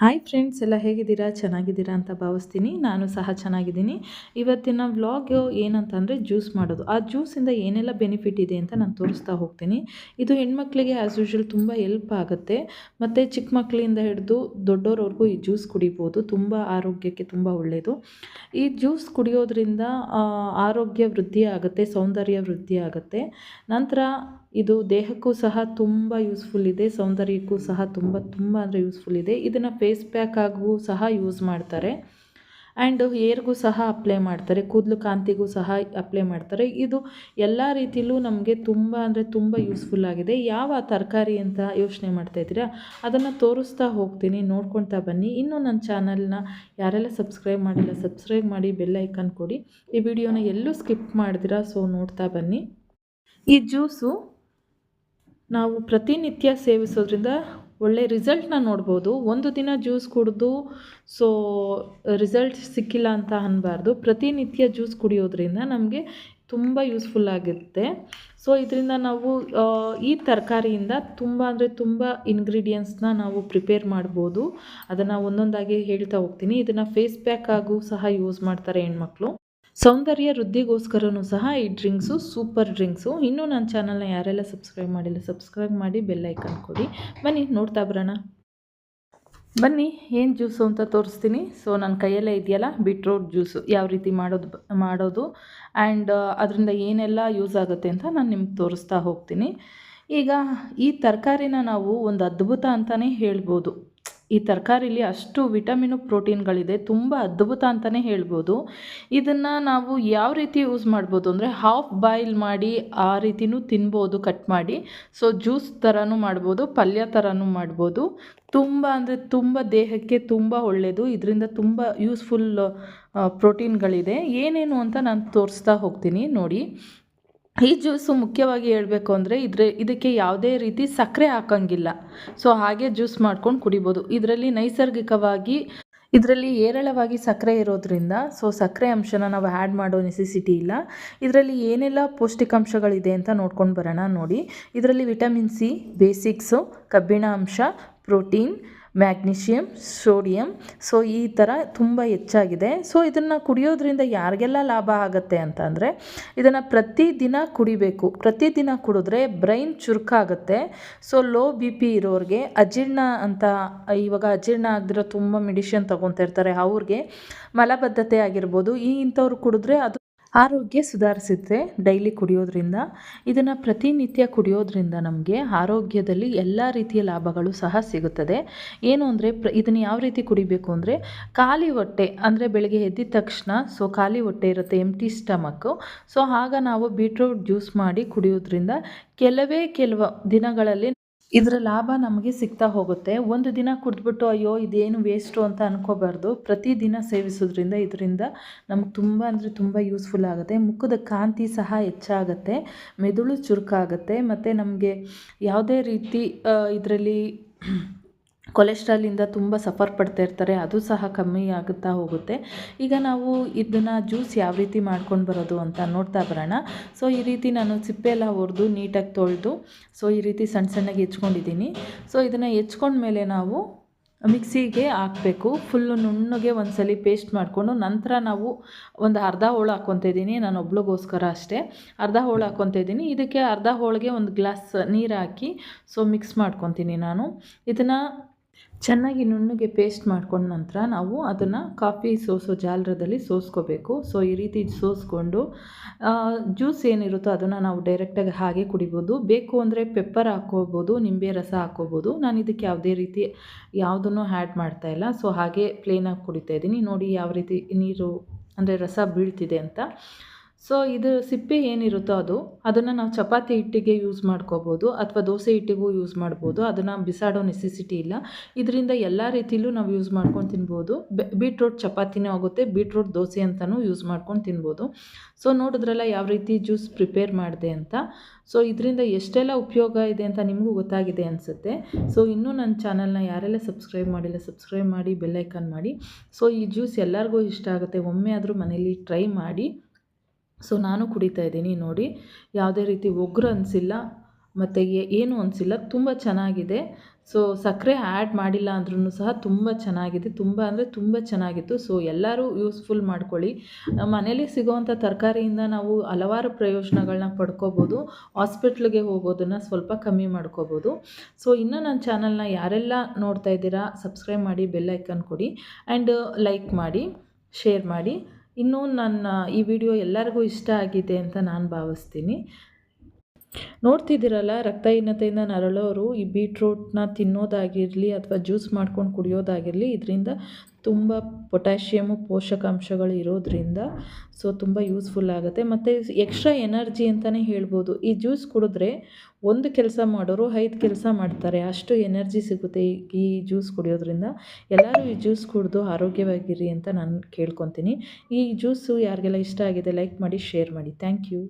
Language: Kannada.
ಹಾಯ್ ಫ್ರೆಂಡ್ಸ್ ಎಲ್ಲ ಹೇಗಿದ್ದೀರಾ? ಚೆನ್ನಾಗಿದ್ದೀರಾ ಅಂತ ಭಾವಿಸ್ತೀನಿ. ನಾನು ಸಹ ಚೆನ್ನಾಗಿದ್ದೀನಿ. ಇವತ್ತಿನ ವ್ಲಾಗ್ ಏನಂತಂದರೆ ಜ್ಯೂಸ್ ಮಾಡೋದು. ಆ ಜ್ಯೂಸಿಂದ ಏನೆಲ್ಲ ಬೆನಿಫಿಟ್ ಇದೆ ಅಂತ ನಾನು ತೋರಿಸ್ತಾ ಹೋಗ್ತೀನಿ. ಇದು ಹೆಣ್ಮಕ್ಳಿಗೆ ಆ್ಯಸ್ ಯೂಶ್ವಲ್ ತುಂಬ ಎಲ್ಪ್ ಆಗುತ್ತೆ. ಮತ್ತು ಚಿಕ್ಕ ಮಕ್ಕಳಿಂದ ಹಿಡಿದು ದೊಡ್ಡೋರವರೆಗೂ ಈ ಜ್ಯೂಸ್ ಕುಡಿಬೋದು. ತುಂಬ ಆರೋಗ್ಯಕ್ಕೆ ತುಂಬ ಒಳ್ಳೆಯದು ಈ ಜ್ಯೂಸ್ ಕುಡಿಯೋದ್ರಿಂದ ಆರೋಗ್ಯ ವೃದ್ಧಿ ಆಗುತ್ತೆ, ಸೌಂದರ್ಯ ವೃದ್ಧಿ ಆಗುತ್ತೆ. ನಂತರ ಇದು ದೇಹಕ್ಕೂ ಸಹ ತುಂಬ ಯೂಸ್ಫುಲ್ ಇದೆ, ಸೌಂದರ್ಯಕ್ಕೂ ಸಹ ತುಂಬ ತುಂಬ ಅಂದರೆ ಯೂಸ್ಫುಲ್ ಇದೆ. ಇದನ್ನು ಫೇಸ್ ಪ್ಯಾಕ್ ಆಗೂ ಸಹ ಯೂಸ್ ಮಾಡ್ತಾರೆ. ಆ್ಯಂಡ್ ಏರ್ಗೂ ಸಹ ಅಪ್ಲೈ ಮಾಡ್ತಾರೆ, ಕೂದಲು ಕಾಂತಿಗೂ ಸಹ ಅಪ್ಲೈ ಮಾಡ್ತಾರೆ. ಇದು ಎಲ್ಲ ರೀತಿಯಲ್ಲೂ ನಮಗೆ ತುಂಬ ಅಂದರೆ ತುಂಬ ಯೂಸ್ಫುಲ್ ಆಗಿದೆ. ಯಾವ ತರಕಾರಿ ಅಂತ ಯೋಚನೆ ಮಾಡ್ತಾ ಇದ್ದೀರಾ? ಅದನ್ನು ತೋರಿಸ್ತಾ ಹೋಗ್ತೀನಿ, ನೋಡ್ಕೊಳ್ತಾ ಬನ್ನಿ. ಇನ್ನೂ ನನ್ನ ಚಾನಲ್ನ ಯಾರೆಲ್ಲ ಸಬ್ಸ್ಕ್ರೈಬ್ ಮಾಡಿಲ್ಲ ಸಬ್ಸ್ಕ್ರೈಬ್ ಮಾಡಿ ಬೆಲ್ ಐಕಾನ್ ಕೊಡಿ. ಈ ವಿಡಿಯೋನ ಎಲ್ಲೂ ಸ್ಕಿಪ್ ಮಾಡಿದಿರಾ ಸೊ ನೋಡ್ತಾ ಬನ್ನಿ. ಈ ಜ್ಯೂಸು ನಾವು ಪ್ರತಿನಿತ್ಯ ಸೇವಿಸೋದ್ರಿಂದ ಒಳ್ಳೆ ರಿಸಲ್ಟ್ನ ನೋಡ್ಬೋದು. ಒಂದು ದಿನ ಜ್ಯೂಸ್ ಕುಡಿದು, ಸೊ, ರಿಸಲ್ಟ್ ಸಿಕ್ಕಿಲ್ಲ ಅಂತ ಅನ್ನಬಾರ್ದು ಪ್ರತಿನಿತ್ಯ ಜ್ಯೂಸ್ ಕುಡಿಯೋದ್ರಿಂದ ನಮಗೆ ತುಂಬ ಯೂಸ್ಫುಲ್ ಆಗುತ್ತೆ. ಸೊ, ಇದರಿಂದ ನಾವು ಈ ತರಕಾರಿಯಿಂದ ತುಂಬ ಅಂದರೆ ತುಂಬ ಇಂಗ್ರೀಡಿಯೆಂಟ್ಸ್ನ ನಾವು ಪ್ರಿಪೇರ್ ಮಾಡ್ಬೋದು. ಅದನ್ನು ಒಂದೊಂದಾಗಿ ಹೇಳ್ತಾ ಹೋಗ್ತೀನಿ. ಇದನ್ನು ಫೇಸ್ ಪ್ಯಾಕ್ ಆಗೂ ಸಹ ಯೂಸ್ ಮಾಡ್ತಾರೆ ಹೆಣ್ಮಕ್ಳು. ಸೌಂದರ್ಯ ವೃದ್ಧಿಗೋಸ್ಕರನೂ ಸಹ ಈ ಡ್ರಿಂಕ್ಸು, ಸೂಪರ್ ಡ್ರಿಂಕ್ಸು. ಇನ್ನೂ ನನ್ನ ಚಾನಲ್ನ ಯಾರೆಲ್ಲ ಸಬ್ಸ್ಕ್ರೈಬ್ ಮಾಡಿಲ್ಲ, ಸಬ್ಸ್ಕ್ರೈಬ್ ಮಾಡಿ, ಬೆಲ್ ಐಕನ್ ಕೊಡಿ. ಬನ್ನಿ, ನೋಡ್ತಾ ಬರೋಣ. ಬನ್ನಿ, ಏನು ಜ್ಯೂಸು ಅಂತ ತೋರಿಸ್ತೀನಿ. ಸೊ ನನ್ನ ಕೈಯಲ್ಲೇ ಇದೆಯಲ್ಲ, ಬಿಟ್ರೋಟ್ ಜ್ಯೂಸು. ಯಾವ ರೀತಿ ಮಾಡೋದು ಮಾಡೋದು. ಆ್ಯಂಡ್, ಅದರಿಂದ ಏನೆಲ್ಲ ಯೂಸ್ ಆಗುತ್ತೆ ಅಂತ ನಾನು ನಿಮ್ಗೆ ತೋರಿಸ್ತಾ ಹೋಗ್ತೀನಿ. ಈಗ, ಈ ತರಕಾರಿನ ನಾವು ಒಂದು ಅದ್ಭುತ ಅಂತಲೇ ಹೇಳ್ಬೋದು. ಈ ತರಕಾರಿಲಿ ಅಷ್ಟು ವಿಟಮಿನು ಪ್ರೋಟೀನ್ಗಳಿದೆ, ತುಂಬ ಅದ್ಭುತ ಅಂತಲೇ ಹೇಳ್ಬೋದು. ಇದನ್ನು ನಾವು ಯಾವ ರೀತಿ ಯೂಸ್ ಮಾಡ್ಬೋದು ಅಂದರೆ ಹಾಫ್ ಬಾಯ್ಲ್ ಮಾಡಿ ಆ ರೀತಿನೂ ತಿನ್ಬೋದು, ಕಟ್ ಮಾಡಿ. ಸೊ, ಜ್ಯೂಸ್ ಥರನೂ ಮಾಡ್ಬೋದು, ಪಲ್ಯ ಥರನೂ ಮಾಡ್ಬೋದು. ತುಂಬ ಅಂದರೆ ತುಂಬ ದೇಹಕ್ಕೆ ತುಂಬ ಒಳ್ಳೆಯದು ಇದರಿಂದ ತುಂಬ ಯೂಸ್ಫುಲ್ ಪ್ರೋಟೀನ್ಗಳಿದೆ. ಏನೇನು ಅಂತ ನಾನು ತೋರಿಸ್ತಾ ಹೋಗ್ತೀನಿ, ನೋಡಿ. ಈ ಜ್ಯೂಸು ಮುಖ್ಯವಾಗಿ ಹೇಳಬೇಕು ಅಂದರೆ ಇದ್ರೆ, ಇದಕ್ಕೆ ಯಾವುದೇ ರೀತಿ ಸಕ್ಕರೆ ಹಾಕೋಂಗಿಲ್ಲ. ಸೊ ಹಾಗೆ ಜ್ಯೂಸ್ ಮಾಡ್ಕೊಂಡು ಕುಡಿಬೋದು. ಇದರಲ್ಲಿ ನೈಸರ್ಗಿಕವಾಗಿ, ಇದರಲ್ಲಿ ಏರಳವಾಗಿ ಸಕ್ಕರೆ ಇರೋದ್ರಿಂದ ಸೊ ಸಕ್ಕರೆ ಅಂಶನ ನಾವು ಆ್ಯಡ್ ಮಾಡೋ ನೆಸೆಸಿಟಿ ಇಲ್ಲ. ಇದರಲ್ಲಿ ಏನೆಲ್ಲ ಪೌಷ್ಟಿಕಾಂಶಗಳಿದೆ ಅಂತ ನೋಡ್ಕೊಂಡು ಬರೋಣ ನೋಡಿ. ಇದರಲ್ಲಿ ವಿಟಮಿನ್ ಸಿ ಬೇಸಿಕ್ಸು ಕಬ್ಬಿಣ ಅಂಶ ಪ್ರೋಟೀನ್ ಮ್ಯಾಗ್ನೀಷಿಯಮ್ ಸೋಡಿಯಂ, ಸೊ ಈ ಥರ ತುಂಬ ಹೆಚ್ಚಾಗಿದೆ. ಸೊ ಇದನ್ನು ಕುಡಿಯೋದ್ರಿಂದ ಯಾರಿಗೆಲ್ಲ ಲಾಭ ಆಗುತ್ತೆ ಅಂತ ಅಂದರೆ ಇದನ್ನು ಪ್ರತಿದಿನ ಕುಡಿಬೇಕು. ಪ್ರತಿದಿನ ಕುಡಿದ್ರೆ ಬ್ರೈನ್ ಚುರುಕಾಗುತ್ತೆ. ಸೊ ಲೋ ಬಿ ಪಿ ಇರೋರಿಗೆ ಅಜೀರ್ಣ ಅಂತ, ಇವಾಗ ಅಜೀರ್ಣ ಆಗದಿರೋ ತುಂಬ ಮೆಡಿಷನ್ ತೊಗೊತಾ ಇರ್ತಾರೆ ಅವ್ರಿಗೆ ಮಲಬದ್ಧತೆ ಆಗಿರ್ಬೋದು. ಈ ಇಂಥವ್ರು ಕುಡಿದ್ರೆ ಅದು ಆರೋಗ್ಯ ಸುಧಾರಿಸುತ್ತೆ ಡೈಲಿ ಕುಡಿಯೋದ್ರಿಂದ. ಇದನ್ನು ಪ್ರತಿನಿತ್ಯ ಕುಡಿಯೋದ್ರಿಂದ ನಮಗೆ ಆರೋಗ್ಯದಲ್ಲಿ ಎಲ್ಲ ರೀತಿಯ ಲಾಭಗಳು ಸಹ ಸಿಗುತ್ತದೆ. ಏನು ಅಂದರೆ ಪ್ರ, ಇದನ್ನು ಯಾವ ರೀತಿ ಕುಡಿಬೇಕು ಅಂದರೆ ಖಾಲಿ ಹೊಟ್ಟೆ, ಅಂದರೆ ಬೆಳಗ್ಗೆ ಎದ್ದಿದ ತಕ್ಷಣ ಸೊ ಖಾಲಿ ಹೊಟ್ಟೆ ಇರುತ್ತೆ ಎಂಟಿ ಸ್ಟಮಕ್ಕು ಸೊ ಆಗ ನಾವು ಬೀಟ್ರೂಟ್ ಜ್ಯೂಸ್ ಮಾಡಿ ಕುಡಿಯೋದ್ರಿಂದ ಕೆಲವೇ ಕೆಲವು ದಿನಗಳಲ್ಲಿ ಇದರ ಲಾಭ ನಮಗೆ ಸಿಗ್ತಾ ಹೋಗುತ್ತೆ. ಒಂದು ದಿನ ಕುಡಿದ್ಬಿಟ್ಟು, ಅಯ್ಯೋ, ಇದೇನು ವೇಸ್ಟು ಅಂತ ಅನ್ಕೋಬಾರ್ದು. ಪ್ರತಿದಿನ ಸೇವಿಸೋದ್ರಿಂದ ಇದರಿಂದ ನಮ್ಗೆ ತುಂಬ ಅಂದರೆ ತುಂಬ ಯೂಸ್ಫುಲ್ ಆಗುತ್ತೆ. ಮುಖದ ಕಾಂತಿ ಸಹ ಹೆಚ್ಚಾಗುತ್ತೆ. ಮೆದುಳು ಚುರುಕಾಗುತ್ತೆ. ಮತ್ತು ನಮಗೆ ಯಾವುದೇ ರೀತಿ ಇದರಲ್ಲಿ ಕೊಲೆಸ್ಟ್ರಾಲಿಂದ ತುಂಬ ಸಫರ್ ಪಡ್ತಾ ಇರ್ತಾರೆ, ಅದು ಸಹ ಕಮ್ಮಿ ಆಗುತ್ತಾ ಹೋಗುತ್ತೆ. ಈಗ ನಾವು ಇದನ್ನು ಜ್ಯೂಸ್ ಯಾವ ರೀತಿ ಮಾಡ್ಕೊಂಡು ಬರೋದು ಅಂತ ನೋಡ್ತಾ ಬರೋಣ. ಸೊ ಈ ರೀತಿ ನಾನು ಸಿಪ್ಪೆ ಎಲ್ಲ ಹೊಡೆದು ನೀಟಾಗಿ ತೊಳೆದು ಸೊ ಈ ರೀತಿ ಸಣ್ಣ ಸಣ್ಣಗೆ ಹೆಚ್ಕೊಂಡಿದ್ದೀನಿ. ಸೊ ಇದನ್ನು ಹೆಚ್ಕೊಂಡ್ಮೇಲೆ ನಾವು ಮಿಕ್ಸಿಗೆ ಹಾಕಬೇಕು. ಫುಲ್ಲು ನುಣ್ಣಗೆ ಒಂದ್ಸಲಿ ಪೇಸ್ಟ್ ಮಾಡಿಕೊಂಡು ನಂತರ ನಾವು ಒಂದು ಅರ್ಧ ಹೋಳು ಹಾಕ್ಕೊತ ಇದ್ದೀನಿ. ನಾನು ಒಬ್ಳಿಗೋಸ್ಕರ ಅಷ್ಟೇ. ಅರ್ಧ ಹೋಳು ಹಾಕ್ಕೊತ ಇದ್ದೀನಿ. ಇದಕ್ಕೆ ಅರ್ಧ ಹೋಳಿಗೆ ಒಂದು ಗ್ಲಾಸ್ ನೀರು ಹಾಕಿ ಸೊ ಮಿಕ್ಸ್ ಮಾಡ್ಕೊತೀನಿ ನಾನು. ಇದನ್ನು ಚೆನ್ನಾಗಿ ನುಣ್ಣಗೆ ಪೇಸ್ಟ್ ಮಾಡ್ಕೊಂಡ ನಂತರ ನಾವು ಅದನ್ನು ಕಾಫಿ ಸೋಸೋ ಜಾಲರದಲ್ಲಿ ಸೋಸ್ಕೋಬೇಕು. ಸೊ ಈ ರೀತಿ ಸೋಸ್ಕೊಂಡು ಜ್ಯೂಸ್ ಏನಿರುತ್ತೋ ಅದನ್ನು ನಾವು ಡೈರೆಕ್ಟಾಗಿ ಹಾಗೆ ಕುಡಿಬೋದು. ಬೇಕು ಅಂದರೆ ಪೆಪ್ಪರ್ ಹಾಕ್ಕೋಬೋದು, ನಿಂಬೆ ರಸ ಹಾಕ್ಕೋಬೋದು. ನಾನು ಇದಕ್ಕೆ ಯಾವುದೇ ರೀತಿ ಯಾವುದನ್ನು ಆ್ಯಡ್ ಮಾಡ್ತಾಯಿಲ್ಲ ಸೊ ಹಾಗೆ ಪ್ಲೇನಾಗಿ ಕುಡಿತಾ ಇದ್ದೀನಿ. ನೋಡಿ ಯಾವ ರೀತಿ ನೀರು, ಅಂದರೆ ರಸ ಬೀಳ್ತಿದೆ ಅಂತ. ಸೊ ಇದು ಸಿಪ್ಪೆ ಏನಿರುತ್ತೋ ಅದು, ಅದನ್ನು ನಾವು ಚಪಾತಿ ಹಿಟ್ಟಿಗೆ ಯೂಸ್ ಮಾಡ್ಕೋಬೋದು ಅಥವಾ ದೋಸೆ ಹಿಟ್ಟಿಗೂ ಯೂಸ್ ಮಾಡ್ಬೋದು. ಅದನ್ನು ಬಿಸಾಡೋ ನೆಸೆಸಿಟಿ ಇಲ್ಲ. ಇದರಿಂದ ಎಲ್ಲ ರೀತಿಲೂ ನಾವು ಯೂಸ್ ಮಾಡ್ಕೊಂಡು ತಿನ್ಬೋದು. ಬೀಟ್ರೋಟ್ ಚಪಾತಿನೂ ಆಗುತ್ತೆ ಬೀಟ್ರೋಟ್ ದೋಸೆ ಅಂತಲೂ ಯೂಸ್ ಮಾಡ್ಕೊಂಡು ತಿನ್ಬೋದು. ಸೊ ನೋಡಿದ್ರಲ್ಲ ಯಾವ ರೀತಿ ಜ್ಯೂಸ್ ಪ್ರಿಪೇರ್ ಮಾಡಿದೆ ಅಂತ. ಸೊ ಇದರಿಂದ ಎಷ್ಟೆಲ್ಲ ಉಪಯೋಗ ಇದೆ ಅಂತ ನಿಮಗೂ ಗೊತ್ತಾಗಿದೆ ಅನಿಸುತ್ತೆ. ಸೊ ಇನ್ನೂ ನನ್ನ ಚಾನಲ್ನ ಯಾರೆಲ್ಲ ಸಬ್ಸ್ಕ್ರೈಬ್ ಮಾಡಿಲ್ಲ ಸಬ್ಸ್ಕ್ರೈಬ್ ಮಾಡಿ ಬೆಲ್ಲೈಕನ್ ಮಾಡಿ. ಸೊ ಈ ಜ್ಯೂಸ್ ಎಲ್ಲರಿಗೂ ಇಷ್ಟ ಆಗುತ್ತೆ, ಒಮ್ಮೆ ಆದರೂ ಮನೇಲಿ ಟ್ರೈ ಮಾಡಿ. ಸೊ ನಾನು ಕುಡಿತಾ ಇದ್ದೀನಿ, ನೋಡಿ. ಯಾವುದೇ ರೀತಿ ಒಗ್ರು ಅನಿಸಿಲ್ಲ, ಮತ್ತು ಏನು ಅನಿಸಿಲ್ಲ, ತುಂಬ ಚೆನ್ನಾಗಿದೆ. ಸೊ ಸಕ್ಕರೆ ಆ್ಯಡ್ ಮಾಡಿಲ್ಲ ಅಂದ್ರೂ ಸಹ ತುಂಬ ಚೆನ್ನಾಗಿದೆ, ತುಂಬ ಅಂದರೆ ತುಂಬ ಚೆನ್ನಾಗಿತ್ತು. ಸೊ ಎಲ್ಲರೂ ಯೂಸ್ಫುಲ್ ಮಾಡ್ಕೊಳ್ಳಿ. ಮನೇಲಿ ಸಿಗೋವಂಥ ತರಕಾರಿಯಿಂದ ನಾವು ಹಲವಾರು ಪ್ರಯೋಜನಗಳನ್ನ ಪಡ್ಕೋಬೋದು. ಹಾಸ್ಪಿಟ್ಲಿಗೆ ಹೋಗೋದನ್ನು ಸ್ವಲ್ಪ ಕಮ್ಮಿ ಮಾಡ್ಕೋಬೋದು. ಸೊ ಇನ್ನು ನನ್ನ ಚಾನಲ್ನ ಯಾರೆಲ್ಲ ನೋಡ್ತಾ ಇದ್ದೀರಾ, ಸಬ್ಸ್ಕ್ರೈಬ್ ಮಾಡಿ ಬೆಲ್ಲೈಕನ್ ಕೊಡಿ. ಆ್ಯಂಡ್ ಲೈಕ್ ಮಾಡಿ, ಶೇರ್ ಮಾಡಿ. ಇನ್ನೂ ನನ್ನ ಈ ವಿಡಿಯೋ ಎಲ್ಲರಿಗೂ ಇಷ್ಟ ಆಗಿದೆ ಅಂತ ನಾನು ಭಾವಿಸ್ತೀನಿ. ನೋಡ್ತಿದ್ದೀರಲ್ಲ, ರಕ್ತಹೀನತೆಯಿಂದ ನರಳೋರು ಈ ಬೀಟ್ರೂಟ್ನ ತಿನ್ನೋದಾಗಿರಲಿ ಅಥವಾ ಜ್ಯೂಸ್ ಮಾಡ್ಕೊಂಡು ಕುಡಿಯೋದಾಗಿರಲಿ, ಇದರಿಂದ ತುಂಬ ಪೊಟ್ಯಾಷಿಯಮು ಪೋಷಕಾಂಶಗಳು ಇರೋದ್ರಿಂದ ಸೊ ತುಂಬ ಯೂಸ್ಫುಲ್ ಆಗುತ್ತೆ. ಮತ್ತು ಎಕ್ಸ್ಟ್ರಾ ಎನರ್ಜಿ ಅಂತಲೇ ಹೇಳ್ಬೋದು. ಈ ಜ್ಯೂಸ್ ಕುಡಿದ್ರೆ ಒಂದು ಕೆಲಸ ಮಾಡೋರು ಐದು ಕೆಲಸ ಮಾಡ್ತಾರೆ. ಅಷ್ಟು ಎನರ್ಜಿ ಸಿಗುತ್ತೆ ಈ ಜ್ಯೂಸ್ ಕುಡಿಯೋದ್ರಿಂದ. ಎಲ್ಲರೂ ಈ ಜ್ಯೂಸ್ ಕುಡಿದು ಆರೋಗ್ಯವಾಗಿರಿ ಅಂತ ನಾನು ಕೇಳ್ಕೊತೀನಿ. ಈ ಜ್ಯೂಸು ಯಾರಿಗೆಲ್ಲ ಇಷ್ಟ ಆಗಿದೆ ಲೈಕ್ ಮಾಡಿ, ಶೇರ್ ಮಾಡಿ. Thank you.